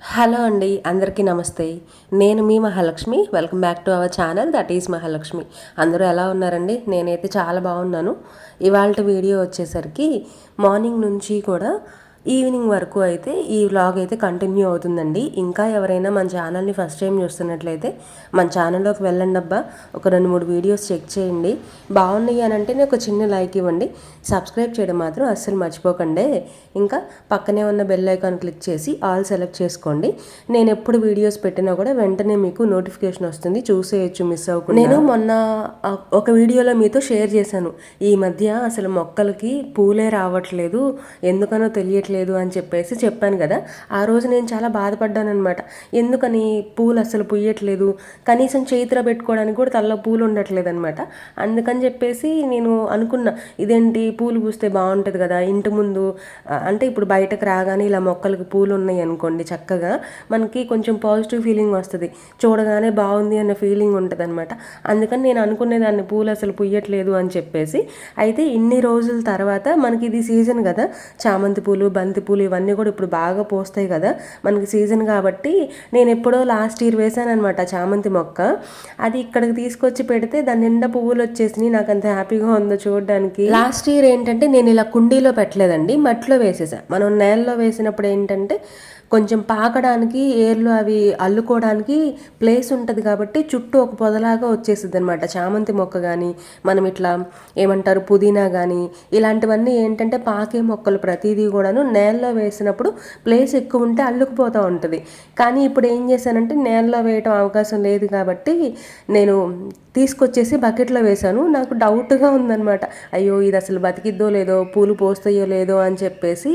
Hello అండి అందరికీ నమస్తే. నేను మీ Mahalakshmi. Welcome back to our channel that is Mahalakshmi. అందరూ ఎలా ఉన్నారండి? నేనైతే చాలా బాగున్నాను. ఇవాళ వీడియో వచ్చేసరికి మార్నింగ్ నుంచి కూడా ఈవినింగ్ వరకు అయితే ఈ వ్లాగ్ అయితే కంటిన్యూ అవుతుందండి. ఇంకా ఎవరైనా మన ఛానల్ని ఫస్ట్ టైం చూస్తున్నట్లయితే మన ఛానల్లోకి వెళ్ళండి అబ్బా. ఒక రెండు మూడు వీడియోస్ చెక్ చేయండి. బాగున్నాయి అని అంటే ఒక చిన్న లైక్ ఇవ్వండి. సబ్స్క్రైబ్ చేయడం మాత్రం అస్సలు మర్చిపోకండి. ఇంకా పక్కనే ఉన్న బెల్ ఐకాన్ క్లిక్ చేసి ఆల్ సెలెక్ట్ చేసుకోండి. నేను ఎప్పుడు వీడియోస్ పెట్టినా కూడా వెంటనే మీకు నోటిఫికేషన్ వస్తుంది. చూసేయచ్చు మిస్ అవ్వకుండా. నేను మొన్న ఒక వీడియోలో మీతో షేర్ చేశాను. ఈ మధ్య అసలు మొక్కలకి పూలే రావట్లేదు. ఎందుకనో తెలియట్లేదు. అని చెప్పేసి చెప్పాను కదా. ఆ రోజు నేను చాలా బాధపడ్డాను అనమాట ఎందుకని పూలు అసలు పుయ్యట్లేదు కనీసం చేతిలో పెట్టుకోవడానికి కూడా తలలో పూలు ఉండట్లేదు అనమాట అందుకని చెప్పేసి నేను అనుకున్నా ఇదేంటి పూలు పూస్తే బాగుంటుంది కదా ఇంటి ముందు అంటే ఇప్పుడు బయటకు రాగానే ఇలా మొక్కలకు పూలు ఉన్నాయి అనుకోండి చక్కగా మనకి కొంచెం పాజిటివ్ ఫీలింగ్ వస్తుంది. చూడగానే బాగుంది అన్న ఫీలింగ్ ఉంటుంది అనమాట అందుకని నేను అనుకునేదాన్ని పూలు అసలు పుయ్యట్లేదు అని చెప్పేసి. అయితే ఇన్ని రోజుల తర్వాత మనకి ఇది సీజన్ కదా చామంతి పూలు బంతిపూలు ఇవన్నీ కూడా ఇప్పుడు బాగా పోస్తాయి కదా. మనకి సీజన్ కాబట్టి నేను ఎప్పుడో లాస్ట్ ఇయర్ వేసాను అనమాట చామంతి మొక్క. అది ఇక్కడికి తీసుకొచ్చి పెడితే దాని నిండా పువ్వులు వచ్చేసినాయి. నాకు అంత హ్యాపీగా ఉందో చూడడానికి. లాస్ట్ ఇయర్ ఏంటంటే నేను ఇలా కుండీలో పెట్టలేదండి. మట్టిలో వేసేసా. మనం నేలలో వేసినప్పుడు ఏంటంటే కొంచెం పాకడానికి ఏర్లు అవి అల్లుకోవడానికి ప్లేస్ ఉంటుంది కాబట్టి చుట్టూ ఒక పొదలాగా వచ్చేసింది అనమాట చామంతి మొక్క కానీ మనం ఇట్లా ఏమంటారు పుదీనా కానీ ఇలాంటివన్నీ ఏంటంటే పాకే మొక్కలు ప్రతిదీ కూడాను నేలలో వేసినప్పుడు ప్లేస్ ఎక్కువ ఉంటే అల్లుకుపోతూ ఉంటుంది. కానీ ఇప్పుడు ఏం చేశానంటే నేలలో వేయటం అవకాశం లేదు కాబట్టి నేను తీసుకొచ్చేసి బకెట్లో వేశాను. నాకు డౌట్గా ఉందనమాట అయ్యో ఇది అసలు బతికిద్దో లేదో పూలు పోస్తాయో లేదో అని చెప్పేసి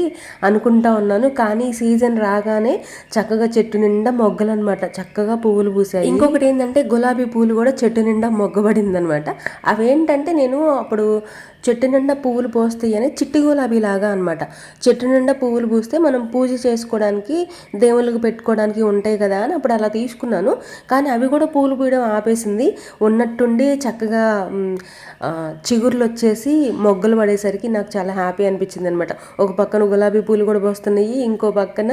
అనుకుంటా ఉన్నాను. కానీ సీజన్ రాగానే చక్కగా చెట్టు నిండా మొగ్గలు అనమాట చక్కగా పువ్వులు పూసాయి ఇంకొకటి ఏంటంటే గులాబీ పూలు కూడా చెట్టు నిండా మొగ్గబడింది అనమాట అవేంటంటే నేను అప్పుడు చెట్టు నిండా పువ్వులు పోస్తాయి అని చిట్టి గులాబీ లాగా అనమాట చెట్టు నిండా పువ్వులు పూస్తే మనం పూజ చేసుకోవడానికి దేవుళ్ళకి పెట్టుకోవడానికి ఉంటాయి కదా అని అప్పుడు అలా తీసుకున్నాను. కానీ అవి కూడా పూలు పూయడం ఆపేసింది. ఉన్నట్టుండి చక్కగా చిగుర్లు వచ్చేసి మొగ్గలు పడేసరికి నాకు చాలా హ్యాపీ అనిపించింది అనమాట ఒక పక్కన గులాబీ పూలు కూడా పోస్తున్నాయి ఇంకో పక్కన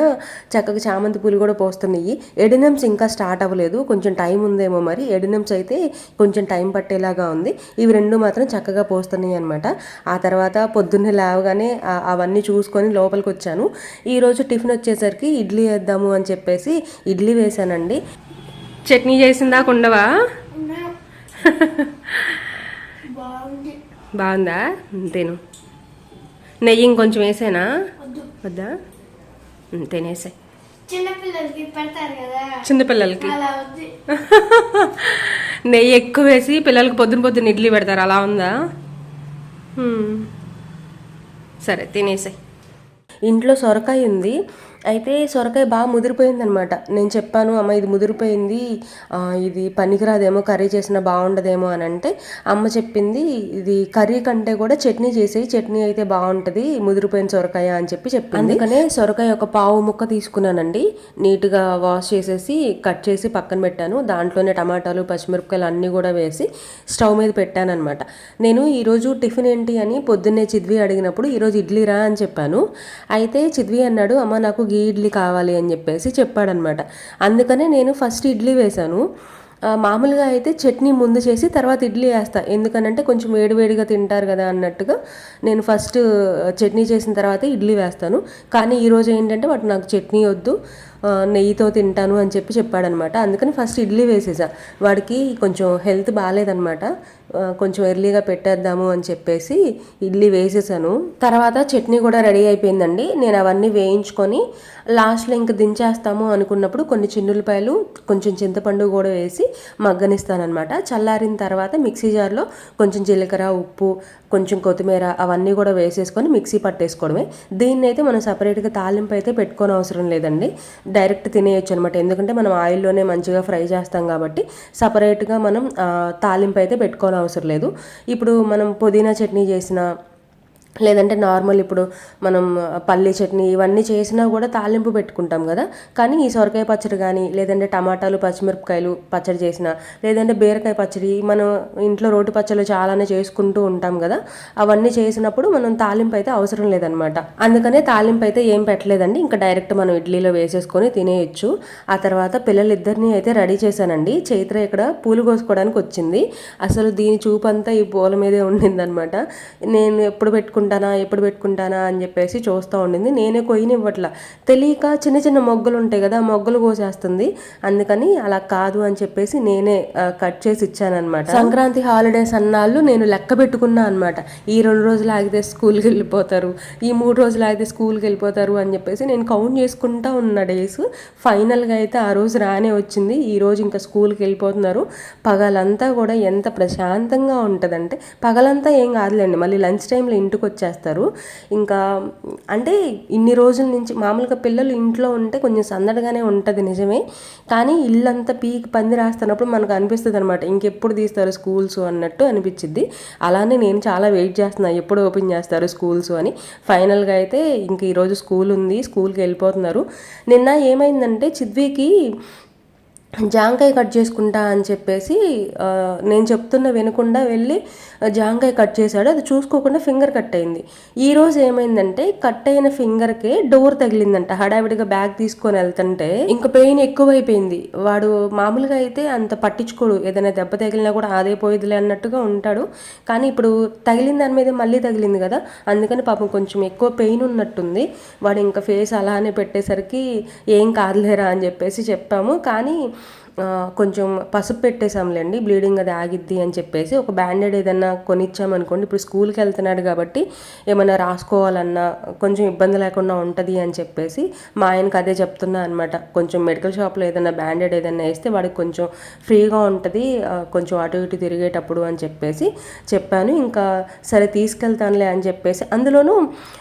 చక్కగా చామంతి పూలు కూడా పోస్తున్నాయి. ఎడినమ్స్ ఇంకా స్టార్ట్ అవ్వలేదు. కొంచెం టైం ఉందేమో మరి. ఎడినమ్స్ అయితే కొంచెం టైం పట్టేలాగా ఉంది. ఇవి రెండు మాత్రం చక్కగా పోస్తున్నాయి అనమాట ఆ తర్వాత పొద్దున్నే లేవగానే అవన్నీ చూసుకొని లోపలికి వచ్చాను ఈరోజు టిఫిన్ వచ్చేసరికి ఇడ్లీ వేద్దాము అని చెప్పేసి ఇడ్లీ వేసానండి చట్నీ చేసిందాక ఉండవా బాగుంది. తిను. నెయ్యి ఇంకొంచెం వేసానా? వద్దు. తినేసాయి. చిన్నపిల్లలకి నెయ్యి ఎక్కువ వేసి పిల్లలకి పొద్దున పొద్దున్న ఇడ్లీ పెడతారు. అలా ఉందా. సరే తినేసాయి. ఇంట్లో సొరకాయ ఉంది అయితే సొరకాయ బాగా ముదిరిపోయిందనమాట. నేను చెప్పాను అమ్మ ఇది ముదిరిపోయింది. ఇది పనికిరాదేమో కర్రీ చేసినా బాగుండదేమో అని అంటే అమ్మ చెప్పింది ఇది కర్రీ కంటే కూడా చట్నీ చేసేయి చట్నీ అయితే బాగుంటుంది ముదిరిపోయిన సొరకాయ అని చెప్పి చెప్పింది. అందుకనే సొరకాయ ఒక పావు ముక్క తీసుకున్నానండి. నీట్గా వాష్ చేసేసి కట్ చేసి పక్కన పెట్టాను. దాంట్లోనే టమాటాలు పచ్చిమిరపకాయలు అన్నీ కూడా వేసి స్టవ్ మీద పెట్టాను అనమాట నేను ఈరోజు టిఫిన్ ఏంటి అని పొద్దున్నే చిద్వి అడిగినప్పుడు ఈరోజు ఇడ్లీ రా అని చెప్పాను. అయితే చిద్వి అన్నాడు అమ్మ నాకు గీ ఇడ్లీ కావాలి అని చెప్పేసి చెప్పాడనమాట. అందుకనే నేను ఫస్ట్ ఇడ్లీ వేశాను. మామూలుగా అయితే చట్నీ ముందు చేసి తర్వాత ఇడ్లీ వేస్తా. ఎందుకనంటే కొంచెం వేడివేడిగా తింటారు కదా అన్నట్టుగా నేను ఫస్ట్ చట్నీ చేసిన తర్వాత ఇడ్లీ వేస్తాను. కానీ ఈరోజు ఏంటంటే వాటి నాకు చట్నీ వద్దు. నెయ్యితో తింటాను అని చెప్పి చెప్పాడనమాట. అందుకని ఫస్ట్ ఇడ్లీ వేసేసా. వాడికి కొంచెం హెల్త్ బాగాలేదనమాట కొంచెం ఎర్లీగా పెట్టేద్దాము అని చెప్పేసి ఇడ్లీ వేసేసాను. తర్వాత చట్నీ కూడా రెడీ అయిపోయిందండి. నేను అవన్నీ వేయించుకొని లాస్ట్లో ఇంక దించేస్తాము అనుకున్నప్పుడు కొన్ని చిన్నులపాయలు కొంచెం చింతపండు కూడా వేసి మగ్గనిస్తానమాట చల్లారిన తర్వాత మిక్సీ జార్లో కొంచెం జీలకర్ర ఉప్పు కొంచెం కొత్తిమీర అవన్నీ కూడా వేసేసుకొని మిక్సీ పట్టేసుకోవడమే. దీన్ని అయితే మనం సపరేట్గా తాలింపు అయితే పెట్టుకోని అవసరం లేదండి. డైరెక్ట్ తినేయచ్చు అనమాట ఎందుకంటే మనం ఆయిల్లోనే మంచిగా ఫ్రై చేస్తాం కాబట్టి సపరేట్గా మనం తాలింపు అయితే పెట్టుకోని అవసరం లేదు. ఇప్పుడు మనం పుదీనా చట్నీ చేసిన లేదంటే నార్మల్ ఇప్పుడు మనం పల్లి చట్నీ ఇవన్నీ చేసినా కూడా తాలింపు పెట్టుకుంటాం కదా. కానీ ఈ సొరకాయ పచ్చడి కానీ లేదంటే టమాటాలు పచ్చిమిరపకాయలు పచ్చడి చేసిన లేదంటే బీరకాయ పచ్చడి మనం ఇంట్లో రోటి పచ్చళ్ళు చాలానే చేసుకుంటూ ఉంటాం కదా. అవన్నీ చేసినప్పుడు మనం తాలింపు అయితే అవసరం లేదనమాట. అందుకనే తాలింపు అయితే ఏం పెట్టలేదండి. ఇంకా డైరెక్ట్ మనం ఇడ్లీలో వేసేసుకొని తినేయచ్చు. ఆ తర్వాత పిల్లలిద్దరిని అయితే రెడీ చేశానండి. చైత్ర ఇక్కడ పూలు కోసుకోవడానికి వచ్చింది. అసలు దీని చూపంతా ఈ పూల మీదే ఉండిందనమాట. నేను ఎప్పుడు పెట్టుకుంటాను ఎప్పుడు పెట్టుకుంటానా అని చెప్పేసి చూస్తూ ఉండింది. నేనే కొయ్యనివ్వట్లా. తెలియక చిన్న చిన్న మొగ్గలు ఉంటాయి కదా ఆ మొగ్గలు కోసేస్తుంది. అందుకని అలా కాదు అని చెప్పేసి నేనే కట్ చేసి ఇచ్చానమాట సంక్రాంతి హాలిడేస్ అన్నాళ్ళు నేను లెక్క పెట్టుకున్నా అనమాట ఈ రెండు రోజులు ఆగితే స్కూల్కి వెళ్ళిపోతారు ఈ మూడు రోజులు ఆగితే స్కూల్కి వెళ్ళిపోతారు అని చెప్పేసి నేను కౌంట్ చేసుకుంటా ఉన్న డేస్ ఫైనల్గా అయితే ఆ రోజు రానే వచ్చింది. ఈ రోజు ఇంకా స్కూల్కి వెళ్ళిపోతున్నారు. పగలంతా కూడా ఎంత ప్రశాంతంగా ఉంటుందంటే పగలంతా ఏం కాదులేండి. మళ్ళీ లంచ్ టైంలో ఇంటికి వచ్చేస్తారు. ఇంకా అంటే ఇన్ని రోజుల నుంచి మామూలుగా పిల్లలు ఇంట్లో ఉంటే కొంచెం సందడిగానే ఉంటుంది నిజమే. కానీ ఇల్లంతా పీకి పంది రాస్తున్నప్పుడు మనకు అనిపిస్తుంది అనమాట ఇంకెప్పుడు తీస్తారు స్కూల్స్ అన్నట్టు అనిపించింది అలానే నేను చాలా వెయిట్ చేస్తున్నాను ఎప్పుడు ఓపెన్ చేస్తారు స్కూల్స్ అని. ఫైనల్గా అయితే ఇంక ఈరోజు స్కూల్ ఉంది. స్కూల్కి వెళ్ళిపోతున్నారు. నిన్న ఏమైందంటే చిద్వికి జాంకాయ కట్ చేసుకుంటా అని చెప్పేసి నేను చెప్తున్న వినకుండా వెళ్ళి జాంకాయ కట్ చేశాడు. అది చూసుకోకుండా ఫింగర్ కట్ అయింది. ఈరోజు ఏమైందంటే కట్ అయిన ఫింగర్కే డోర్ తగిలిందంట. హడావిడిగా బ్యాగ్ తీసుకొని వెళ్తుంటే ఇంకా పెయిన్ ఎక్కువైపోయింది. వాడు మామూలుగా అయితే అంత పట్టించుకోడు. ఏదైనా దెబ్బ తగిలినా కూడా అదే పోయేదిలే అన్నట్టుగా ఉంటాడు. కానీ ఇప్పుడు తగిలిన దాని మీద మళ్ళీ తగిలింది కదా. అందుకని పాపం కొంచెం ఎక్కువ పెయిన్ ఉన్నట్టుంది. వాడు ఇంకా ఫేస్ అలానే పెట్టేసరికి ఏం కాదులేరా అని చెప్పేసి చెప్పాము. కానీ కొంచెం పసుపు పెట్టేసాంలేండి బ్లీడింగ్ అది ఆగిద్ది అని చెప్పేసి ఒక బ్యాండెడ్ ఏదన్నా కొనిచ్చామనుకోండి ఇప్పుడు స్కూల్కి వెళ్తున్నాడు కాబట్టి ఏమైనా రాసుకోవాలన్నా కొంచెం ఇబ్బంది లేకుండా ఉంటుంది అని చెప్పేసి మా ఆయనకు అదే చెప్తున్నా అనమాట కొంచెం మెడికల్ షాప్లో ఏదైనా బ్యాండెడ్ ఏదైనా వేస్తే వాడికి కొంచెం ఫ్రీగా ఉంటుంది కొంచెం అటు ఇటు తిరిగేటప్పుడు అని చెప్పేసి చెప్పాను. ఇంకా సరే తీసుకెళ్తానులే అని చెప్పేసి అందులోనూ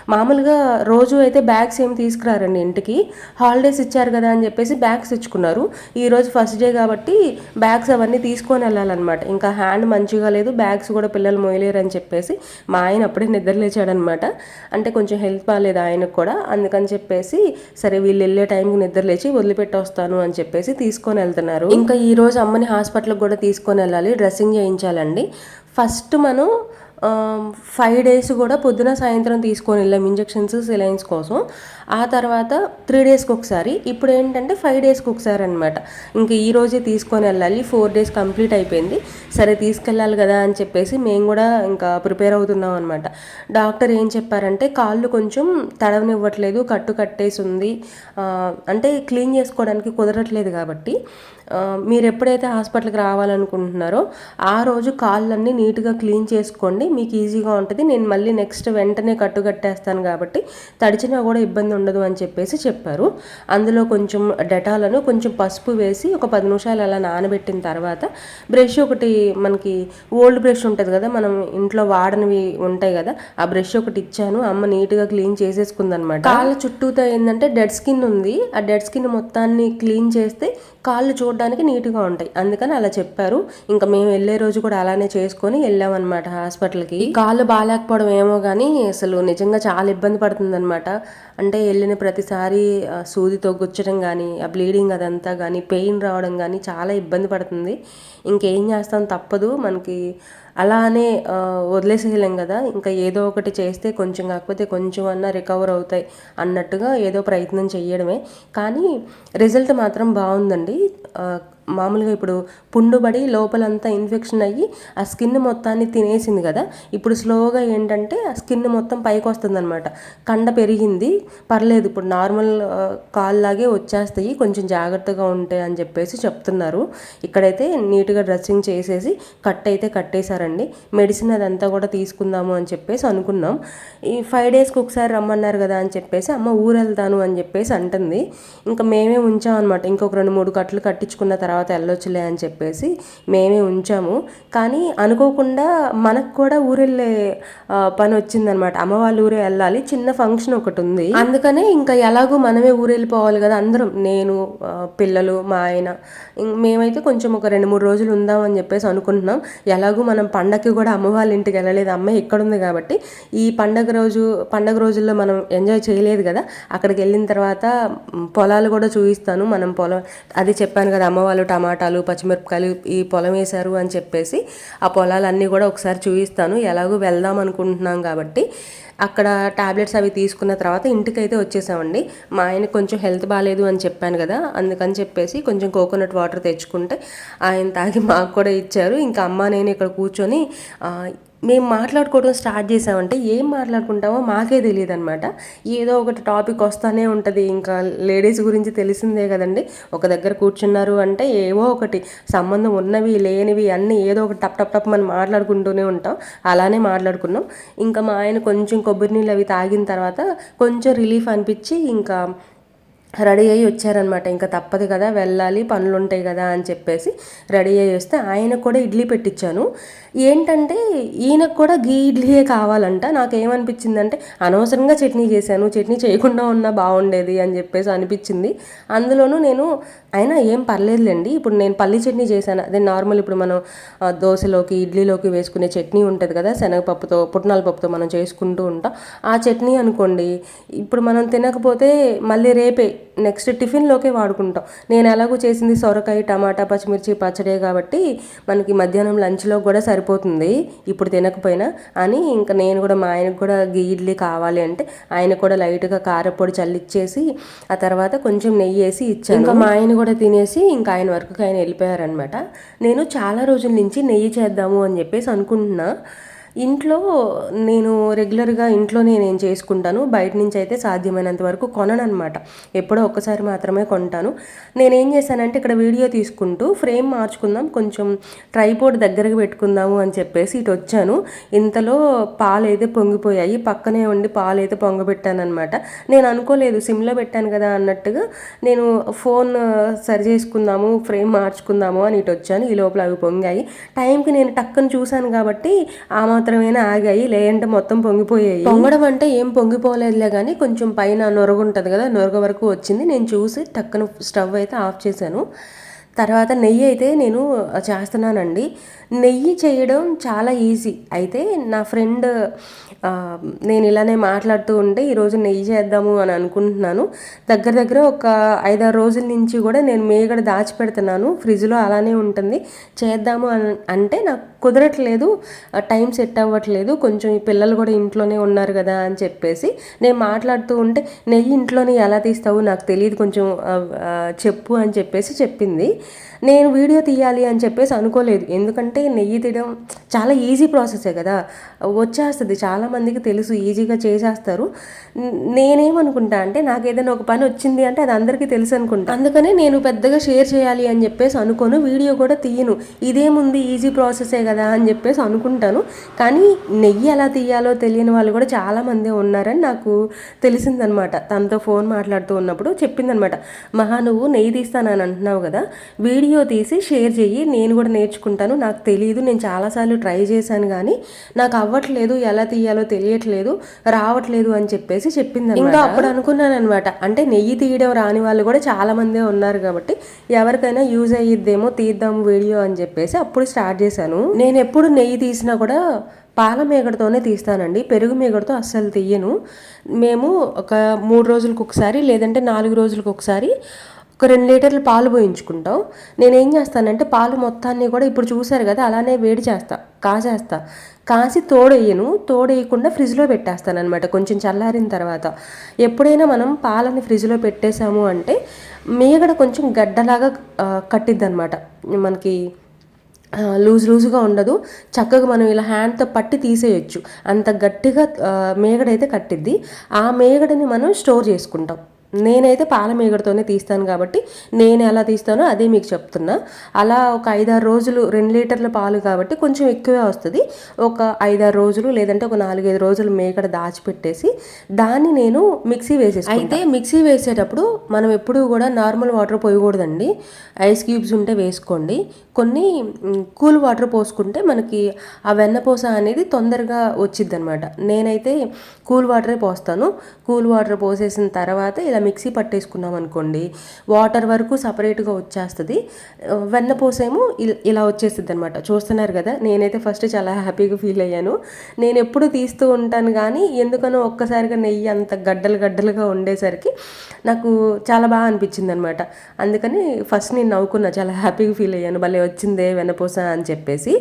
మామూలుగా రోజు అయితే బ్యాగ్స్ ఏం తీసుకురారండి ఇంటికి హాలిడేస్ ఇచ్చారు కదా అని చెప్పేసి బ్యాగ్స్ ఇచ్చుకున్నారు ఈరోజు ఫస్ట్ డే కాబట్టి బ్యాగ్స్ అవన్నీ తీసుకొని వెళ్ళాలన్నమాట. ఇంకా హ్యాండ్ మంచిగా లేదు బ్యాగ్స్ కూడా పిల్లలు మోయలేరు అని చెప్పేసి మా ఆయన అప్పుడే నిద్రలేచాడనమాట అంటే కొంచెం హెల్త్ బాగాలేదు ఆయనకు కూడా అందుకని చెప్పేసి సరే వీళ్ళు వెళ్ళే టైంకి నిద్రలేచి వదిలిపెట్టి వస్తాను అని చెప్పేసి తీసుకొని వెళ్తున్నారు. ఇంకా ఈ రోజు అమ్మని హాస్పిటల్కి కూడా తీసుకొని వెళ్ళాలి డ్రెస్సింగ్ చేయించాలండి. ఫస్ట్ మనం ఫైవ్ డేస్ కూడా పొద్దున సాయంత్రం తీసుకొని వెళ్ళాం ఇంజెక్షన్స్ సిలైన్స్ కోసం. ఆ తర్వాత త్రీ డేస్కి ఒకసారి. ఇప్పుడు ఏంటంటే ఫైవ్ డేస్కి ఒకసారి అనమాట ఇంక ఈ రోజే తీసుకొని వెళ్ళాలి. ఫోర్ డేస్ కంప్లీట్ అయిపోయింది. సరే తీసుకెళ్ళాలి కదా అని చెప్పేసి మేము కూడా ఇంకా ప్రిపేర్ అవుతున్నాం అనమాట డాక్టర్ ఏం చెప్పారంటే కాళ్ళు కొంచెం తడవనివ్వట్లేదు కట్టు కట్టేసి ఉంది. అంటే క్లీన్ చేసుకోవడానికి కుదరట్లేదు కాబట్టి. మీరు ఎప్పుడైతే హాస్పిటల్కి రావాలనుకుంటున్నారో ఆ రోజు కాళ్ళన్నీ నీట్గా క్లీన్ చేసుకోండి. మీకు ఈజీగా ఉంటుంది. నేను మళ్ళీ నెక్స్ట్ వెంటనే కట్టు కట్టేస్తాను కాబట్టి తడిచినా కూడా ఇబ్బంది ఉండదు అని చెప్పేసి చెప్పారు. అందులో కొంచెం డెటాలను కొంచెం పసుపు వేసి ఒక పది నిమిషాలు అలా నానబెట్టిన తర్వాత బ్రష్ ఒకటి మనకి ఓల్డ్ బ్రష్ ఉంటుంది కదా మనం ఇంట్లో వాడనివి ఉంటాయి కదా ఆ బ్రష్ ఒకటి ఇచ్చాను. అమ్మ నీట్గా క్లీన్ చేసేసుకుందనమాట. కాళ్ళ చుట్టూతో ఏంటంటే డెడ్ స్కిన్ ఉంది. ఆ డెడ్ స్కిన్ మొత్తాన్ని క్లీన్ చేస్తే కాళ్ళు చూడడానికి నీట్గా ఉంటాయి. అందుకని అలా చెప్పారు. ఇంకా మేము వెళ్ళే రోజు కూడా అలానే చేసుకొని వెళ్ళామన్నమాట హాస్పిటల్కి. కాళ్ళు బాగాలేకపోవడం ఏమో కానీ అసలు నిజంగా చాలా ఇబ్బంది పడుతుందన్నమాట. అంటే వెళ్ళిన ప్రతిసారి సూదితో గుచ్చడం కానీ ఆ బ్లీడింగ్ అదంతా కానీ పెయిన్ రావడం కానీ చాలా ఇబ్బంది పడుతుంది. ఇంకేం చేస్తాం తప్పదు. మనకి అలానే వదిలేసేయలేం కదా. ఇంకా ఏదో ఒకటి చేస్తే కొంచెం కాకపోతే కొంచెం అన్నా రికవర్ అవుతాయి అన్నట్టుగా ఏదో ప్రయత్నం చేయడమే కానీ రిజల్ట్ మాత్రం బాగుందండి. మామూలుగా ఇప్పుడు పుండుబడి లోపలంతా ఇన్ఫెక్షన్ అయ్యి ఆ స్కిన్ మొత్తాన్ని తినేసింది కదా. ఇప్పుడు స్లోగా ఏంటంటే ఆ స్కిన్ మొత్తం పైకి వస్తుందన్నమాట. కండ పెరిగింది. పర్లేదు ఇప్పుడు నార్మల్ కాల్లాగే వచ్చేస్తాయి. కొంచెం జాగ్రత్తగా ఉంటాయి అని చెప్పేసి చెప్తున్నారు. ఇక్కడైతే నీట్గా డ్రెస్సింగ్ చేసేసి కట్ అయితే కట్టేశారండి. మెడిసిన్ అదంతా కూడా తీసుకుందాము అని చెప్పేసి అనుకున్నాం. ఈ ఫైవ్ డేస్కి ఒకసారి రమ్మన్నారు కదా అని చెప్పేసి అమ్మ ఊరు వెళ్తాను అని చెప్పేసి అంటుంది. ఇంకా మేమే ఉంచామన్నమాట. ఇంకొక రెండు మూడు కట్లు కట్టించుకున్న తర్వాత తర్వాత వెళ్ళొచ్చులే అని చెప్పేసి మేమే ఉంచాము. కానీ అనుకోకుండా మనకు కూడా ఊరెళ్ళే పని వచ్చిందనమాట. అమ్మ వాళ్ళ ఊరే వెళ్ళాలి. చిన్న ఫంక్షన్ ఒకటి ఉంది. అందుకనే ఇంకా ఎలాగో మనమే ఊరెళ్ళిపోవాలి కదా అందరం. నేను పిల్లలు మా ఆయన మేమైతే కొంచెం ఒక రెండు మూడు రోజులు ఉందామని చెప్పేసి అనుకుంటున్నాం. ఎలాగో మనం పండగకి కూడా అమ్మ వాళ్ళ ఇంటికి వెళ్ళలేదు. అమ్మ ఇక్కడ ఉంది కాబట్టి ఈ పండగ రోజు పండగ రోజుల్లో మనం ఎంజాయ్ చేయలేదు కదా. అక్కడికి వెళ్ళిన తర్వాత పొలాలు కూడా చూపిస్తాను మనం పొలం అది చెప్పాను కదా అమ్మ వాళ్ళు టమాటాలు పచ్చిమిరపకాయలు ఈ పొలం వేశారు అని చెప్పేసి ఆ పొలాలన్నీ కూడా ఒకసారి చూపిస్తాను ఎలాగో వెళ్దాం అనుకుంటున్నాం కాబట్టి అక్కడ టాబ్లెట్స్ అవి తీసుకున్న తర్వాత ఇంటికైతే వచ్చేసామండి. మా ఆయన కొంచెం హెల్త్ బాగాలేదు అని చెప్పాను కదా అందుకని చెప్పేసి కొంచెం కోకోనట్ వాటర్ తెచ్చుకుంటే ఆయన తాగి మాకు కూడా ఇచ్చారు. ఇంకా అమ్మ నేను ఇక్కడ కూర్చొని మేము మాట్లాడుకోవడం స్టార్ట్ చేసామంటే ఏం మాట్లాడుకుంటామో మాకే తెలియదు అనమాట ఏదో ఒకటి టాపిక్ వస్తానే ఉంటుంది. ఇంకా లేడీస్ గురించి తెలిసిందే కదండి. ఒక దగ్గర కూర్చున్నారు అంటే ఏవో ఒకటి సంబంధం ఉన్నవి లేనివి అన్నీ ఏదో ఒకటి టప్ టప్ టప్ మనం మాట్లాడుకుంటూనే ఉంటాం. అలానే మాట్లాడుకున్నాం. ఇంకా మా ఆయన కొంచెం కొబ్బరి నీళ్ళు అవి తాగిన తర్వాత కొంచెం రిలీఫ్ అనిపించి ఇంకా రెడీ అయ్యి వచ్చారనమాట. ఇంకా తప్పదు కదా వెళ్ళాలి పనులు ఉంటాయి కదా అని చెప్పేసి రెడీ అయ్యి వస్తే ఆయనకు కూడా ఇడ్లీ పెట్టించాను ఏంటంటే ఈయనకు కూడా గీ ఇడ్లీయే కావాలంట. నాకేమనిపించిందంటే అనవసరంగా చట్నీ చేశాను చట్నీ చేయకుండా ఉన్నా బాగుండేది అని చెప్పేసి అనిపించింది. అందులోనూ నేను అయినా ఏం పర్లేదులేండి ఇప్పుడు నేను పల్లి చట్నీ చేశాను. అదే నార్మల్ ఇప్పుడు మనం దోశలోకి ఇడ్లీలోకి వేసుకునే చట్నీ ఉంటుంది కదా శనగపప్పుతో పుట్నాల పప్పుతో మనం చేసుకుంటూ ఉంటాం. ఆ చట్నీ అనుకోండి ఇప్పుడు మనం తినకపోతే మళ్ళీ రేపే నెక్స్ట్ టిఫిన్లోకే వాడుకుంటాం. నేను ఎలాగో చేసింది సొరకాయ టమాటా పచ్చిమిర్చి పచ్చడే కాబట్టి మనకి మధ్యాహ్నం లంచ్లో కూడా సరిపోతుంది. ఇప్పుడు తినకపోయినా అని ఇంకా నేను కూడా మా ఆయనకు కూడా గీ ఇడ్లీ కావాలి అంటే ఆయన కూడా లైట్గా కారపొడి చల్లిచ్చేసి ఆ తర్వాత కొంచెం నెయ్యి వేసి ఇచ్చాను ఇంకా మా ఆయన కూడా తినేసి ఇంకా ఆయన వరకు ఆయన వెళ్ళిపోయారనమాట నేను చాలా రోజుల నుంచి నెయ్యి చేద్దాము అని చెప్పేసి అనుకుంటున్నా. ఇంట్లో నేను రెగ్యులర్గా ఇంట్లోనే నేను చేసుకుంటాను. బయట నుంచి అయితే సాధ్యమైనంత వరకు కొనను అనమాట ఎప్పుడో ఒక్కసారి మాత్రమే కొంటాను. నేనేం చేశానంటే ఇక్కడ వీడియో తీసుకుంటూ ఫ్రేమ్ మార్చుకుందాం కొంచెం ట్రైపోర్డ్ దగ్గరకు పెట్టుకుందాము అని చెప్పేసి ఇటు వచ్చాను. ఇంతలో పాలు అయితే పొంగిపోయాయి. పక్కనే ఉండి పాలు అయితే పొంగబెట్టాను అనమాట నేను అనుకోలేదు సిమ్లో పెట్టాను కదా అన్నట్టుగా నేను ఫోన్ సరి చేసుకుందాము ఫ్రేమ్ మార్చుకుందాము అని ఇటు వచ్చాను. ఈ లోపల అవి పొంగాయి. టైంకి నేను టక్కని చూశాను కాబట్టి ఆ మాత్రం మాత్రమేనా ఆగాయి లేదంటే మొత్తం పొంగిపోయాయి? పొంగడం అంటే ఏం పొంగిపోలేదులే కానీ కొంచెం పైన నొరగ ఉంటుంది కదా నొరగ వరకు వచ్చింది. నేను చూసి టక్కన స్టవ్ అయితే ఆఫ్ చేశాను. తర్వాత నెయ్యి అయితే నేను చేస్తున్నానండి. నెయ్యి చేయడం చాలా ఈజీ. అయితే నా ఫ్రెండ్ నేను ఇలానే మాట్లాడుతూ ఉంటే ఈరోజు నెయ్యి చేద్దాము అని అనుకుంటున్నాను. దగ్గర దగ్గర ఒక ఐదారు రోజుల నుంచి కూడా నేను మేగడ దాచిపెడుతున్నాను. ఫ్రిడ్జ్లో అలానే ఉంటుంది. చేద్దాము అని అంటే నాకు కుదరట్లేదు. టైం సెట్ అవ్వట్లేదు. కొంచెం ఈ పిల్లలు కూడా ఇంట్లోనే ఉన్నారు కదా అని చెప్పేసి నేను మాట్లాడుతూ ఉంటే నెయ్యి ఇంట్లోనే ఎలా తీస్తావు? నాకు తెలియదు కొంచెం చెప్పు అని చెప్పేసి చెప్పింది. నేను వీడియో తీయాలి అని చెప్పేసి అనుకోలేదు. ఎందుకంటే నెయ్యి తీయడం చాలా ఈజీ ప్రాసెసే కదా. వచ్చేస్తుంది. చాలామందికి తెలుసు ఈజీగా చేసేస్తారు. నేనేమనుకుంటా అంటే నాకు ఏదైనా ఒక పని వచ్చింది అంటే అది అందరికీ తెలుసు అనుకుంటా. అందుకనే నేను పెద్దగా షేర్ చేయాలి అని చెప్పేసి అనుకోను. వీడియో కూడా తీయను. ఇదేముంది ఈజీ ప్రాసెసే కదా అని చెప్పేసి అనుకుంటాను. కానీ నెయ్యి ఎలా తీయాలో తెలియని వాళ్ళు కూడా చాలామంది ఉన్నారని నాకు తెలిసిందనమాట. తనతో ఫోన్ మాట్లాడుతూ ఉన్నప్పుడు చెప్పిందనమాట. మహా నువ్వు నెయ్యి తీస్తానని అంటున్నావు కదా వీడియో తీసి షేర్ చెయ్యి. నేను కూడా నేర్చుకుంటాను. నాకు తెలియదు నేను చాలాసార్లు ట్రై చేశాను కానీ నాకు అవ్వట్లేదు ఎలా తీయాలో తెలియట్లేదు రావట్లేదు అని చెప్పేసి చెప్పింది ఇంకా అప్పుడు అనుకున్నాను అనమాట అంటే నెయ్యి తీయడం రాని వాళ్ళు కూడా చాలా మందే ఉన్నారు కాబట్టి ఎవరికైనా యూజ్ అయ్యిద్దేమో తీద్దాం వీడియో అని చెప్పేసి అప్పుడు స్టార్ట్ చేశాను. నేను ఎప్పుడు నెయ్యి తీసినా కూడా పాల మేగడతోనే తీస్తానండి. పెరుగు మేగడతో అస్సలు తీయను. మేము ఒక మూడు రోజులకు ఒకసారి లేదంటే నాలుగు రోజులకు ఒకసారి ఒక రెండు లీటర్లు పాలు పోయించుకుంటాం నేనేం చేస్తానంటే పాలు మొత్తాన్ని కూడా ఇప్పుడు చూసారు కదా అలానే వేడి చేస్తా కాసేస్తా కాసి తోడేయను తోడేయకుండా ఫ్రిడ్జ్లో పెట్టేస్తాను అనమాట కొంచెం చల్లారిన తర్వాత. ఎప్పుడైనా మనం పాలని ఫ్రిడ్జ్లో పెట్టేశాము అంటే మీగడ కొంచెం గడ్డలాగా కట్టిద్ది అనమాట మనకి లూజ్ లూజ్గా ఉండదు. చక్కగా మనం ఇలా హ్యాండ్తో పట్టి తీసేయొచ్చు. అంత గట్టిగా మేగడైతే కట్టిద్ది. ఆ మేగడని మనం స్టోర్ చేసుకుంటాం. నేనైతే పాల మీగడతోనే తీస్తాను కాబట్టి నేను ఎలా తీస్తానో అదే మీకు చెప్తున్నా. అలా ఒక ఐదారు రోజులు రెండు లీటర్ల పాలు కాబట్టి కొంచెం ఎక్కువే వస్తుంది. ఒక ఐదారు రోజులు లేదంటే ఒక నాలుగైదు రోజులు మేకడ దాచిపెట్టేసి దాన్ని నేను మిక్సీ వేసేసి అయితే మిక్సీ వేసేటప్పుడు మనం ఎప్పుడూ కూడా నార్మల్ వాటర్ పోయకూడదండి. ఐస్ క్యూబ్స్ ఉంటే వేసుకోండి. కొన్ని కూల్ వాటర్ పోసుకుంటే మనకి ఆ వెన్నపూస అనేది తొందరగా వచ్చిద్ది అనమాట నేనైతే కూల్ వాటరే పోస్తాను. కూల్ వాటర్ పోసేసిన తర్వాత ఇలా మిక్సీ పట్టేసుకున్నాం అనుకోండి వాటర్ వరకు సపరేట్గా వచ్చేస్తుంది. వెన్నపూసేమో ఇలా వచ్చేస్తుంది అనమాట చూస్తున్నారు కదా నేనైతే ఫస్ట్ చాలా హ్యాపీగా ఫీల్ అయ్యాను. నేను ఎప్పుడు తీస్తూ ఉంటాను కానీ ఎందుకనో ఒక్కసారిగా నెయ్యి అంత గడ్డలు గడ్డలుగా ఉండేసరికి నాకు చాలా బాగా అనిపించింది అనమాట అందుకని ఫస్ట్ నేను నవ్వుకున్నా చాలా హ్యాపీగా ఫీల్ అయ్యాను. భలే వచ్చిందే వెన్నపూస అని చెప్పేసి.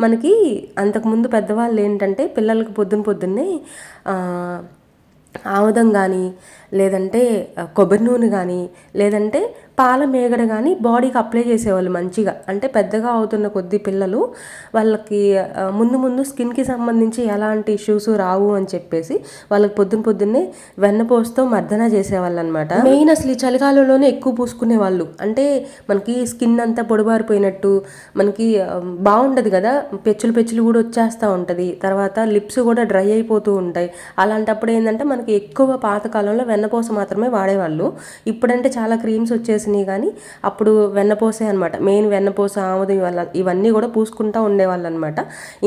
మనకి అంతకుముందు పెద్దవాళ్ళు ఏంటంటే పిల్లలకు పొద్దున పొద్దున్నే ఆముదం కానీ లేదంటే కొబ్బరి నూనె కానీ లేదంటే పాల మేగడ కానీ బాడీకి అప్లై చేసేవాళ్ళు మంచిగా. అంటే పెద్దగా అవుతున్న కొద్ది పిల్లలు వాళ్ళకి ముందు ముందు స్కిన్కి సంబంధించి ఎలాంటి ఇష్యూస్ రావు అని చెప్పేసి వాళ్ళకి పొద్దున పొద్దున్నే వెన్నపోసుతో మర్దన చేసేవాళ్ళు అనమాట మెయిన్ అసలు ఈ చలికాలంలోనే ఎక్కువ పూసుకునే వాళ్ళు. అంటే మనకి స్కిన్ అంతా పొడిబారిపోయినట్టు మనకి బాగుండదు కదా. పెచ్చులు పెచ్చులు కూడా వచ్చేస్తూ ఉంటుంది. తర్వాత లిప్స్ కూడా డ్రై అయిపోతూ ఉంటాయి. అలాంటప్పుడు ఏంటంటే మనకి ఎక్కువ పాతకాలంలో వెన్నపూస మాత్రమే వాడేవాళ్ళు. ఇప్పుడంటే చాలా క్రీమ్స్ వచ్చేసి వచ్చేసినాయి కానీ అప్పుడు వెన్నపోసే అనమాట మెయిన్ వెన్నపోస ఆముదం ఇవల్ల ఇవన్నీ కూడా పూసుకుంటూ ఉండేవాళ్ళు అనమాట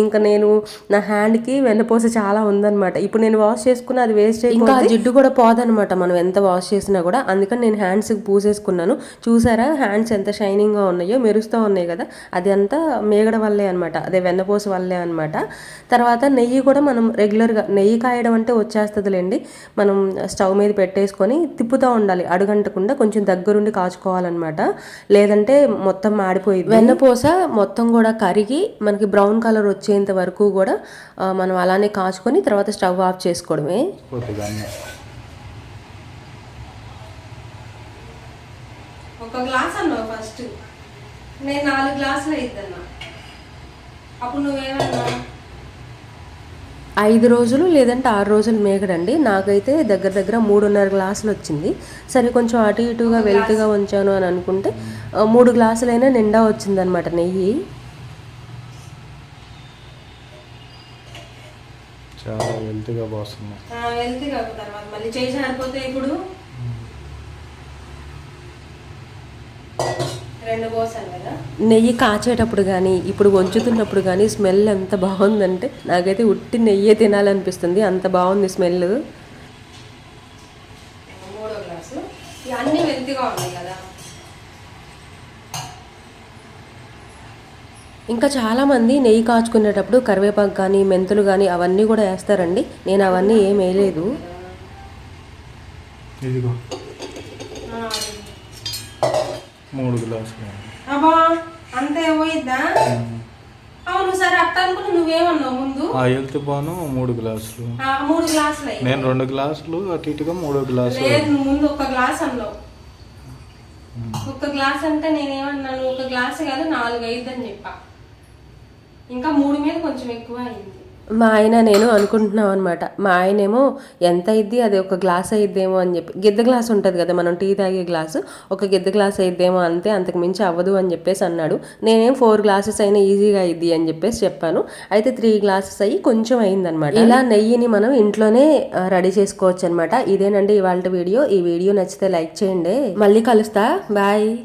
ఇంకా నేను నా హ్యాండ్కి వెన్నపోస చాలా ఉందన్నమాట. ఇప్పుడు నేను వాష్ చేసుకున్న అది వేస్ట్ ఇంకా జిడ్డు కూడా పోదనమాట మనం ఎంత వాష్ చేసినా కూడా. అందుకని నేను హ్యాండ్స్కి పూసేసుకున్నాను. చూసారా? హ్యాండ్స్ ఎంత షైనింగ్గా ఉన్నాయో మెరుస్తూ ఉన్నాయి కదా. అది అంతా మేగడ వల్లే అనమాట అదే వెన్నపోస వల్లే అనమాట తర్వాత నెయ్యి కూడా మనం రెగ్యులర్గా నెయ్యి కాయడం అంటే వచ్చేస్తుందిలేండి. మనం స్టవ్ మీద పెట్టేసుకొని తిప్పుతూ ఉండాలి. అడుగంటకుండా కొంచెం దగ్గరుండి కాచుకోవాలన్నమాట లేదంటే మొత్తం మాడిపోయింది వెన్నపూస మొత్తం కూడా కరిగి మనకి బ్రౌన్ కలర్ వచ్చేంత వరకు కూడా మనం అలానే కాచుకొని తర్వాత స్టవ్ ఆఫ్ చేసుకోవడమే. ఒక గ్లాస్ అన్నావు ఫస్ట్. నేను నాలుగు గ్లాసులు అయిద్దన్నా. అప్పుడు నువ్వేమన్నా ఐదు రోజులు లేదంటే ఆరు రోజులు మేకడండి. నాకైతే దగ్గర దగ్గర మూడున్నర గ్లాసులు వచ్చింది. సరే కొంచెం అటు ఇటుగా వెల్తిగా ఉంచాను అని అనుకుంటే మూడు గ్లాసులైనా నిండా వచ్చిందనమాట నెయ్యి. చాలా వెల్త్గా పోస్తున్నాం. వెల్తిగా తర్వాత మళ్ళీ చేసి ఇప్పుడు రెండు పోసాను కదా నెయ్యి కాచేటప్పుడు కానీ ఇప్పుడు వంచుతున్నప్పుడు కానీ స్మెల్ ఎంత బాగుందంటే నాకైతే ఉట్టి నెయ్యే తినాలనిపిస్తుంది. అంత బాగుంది స్మెల్. మూడో గ్లాసు. అన్నీ వెల్తిగా ఉన్నాయి కదా? ఇంకా చాలామంది నెయ్యి కాచుకునేటప్పుడు కరివేపాకు కానీ మెంతులు కానీ అవన్నీ కూడా వేస్తారండి. నేను అవన్నీ ఏం వేయలేదు. ఇదిగో. మూడు గ్లాసులు అబ్బా అంతే పోయిద్దా అవును సరే అట్ట అనుకుని నువ్వేమన్నావు ముందు? ఆ హెల్త్ బాను మూడు గ్లాసులు. ఆ, మూడు గ్లాసులు. నేను రెండు గ్లాసులు అటు ఇటుగా మూడు గ్లాసులు లేదు ముందు ఒక గ్లాస్ అన్నావు. ఒక గ్లాస్ అంటే నేనేమన్నాను ఒక గ్లాస్ కాదు నాలుగు అయిందని చెప్పా. ఇంకా మూడు మీద కొంచెం ఎక్కువ అయింది. మా ఆయన నేను అనుకుంటున్నాం అనమాట మా ఆయనేమో ఎంత అయింది అది ఒక గ్లాస్ అయిద్దేమో అని చెప్పి గిద్ద గ్లాస్ ఉంటుంది కదా మనం టీ తాగే గ్లాసు ఒక గిద్ద గ్లాస్ అయిద్దేమో అంతే అంతకు మించి అవ్వదు అని చెప్పేసి అన్నాడు. నేనేం ఫోర్ గ్లాసెస్ అయినా ఈజీగా అయింది అని చెప్పేసి చెప్పాను. అయితే త్రీ గ్లాసెస్ అయ్యి కొంచెం అయిందనమాట ఇలా నెయ్యిని మనం ఇంట్లోనే రెడీ చేసుకోవచ్చు అనమాట ఇదేనండి ఇవాళ వీడియో. ఈ వీడియో నచ్చితే లైక్ చేయండి. మళ్ళీ కలుస్తా. బాయ్.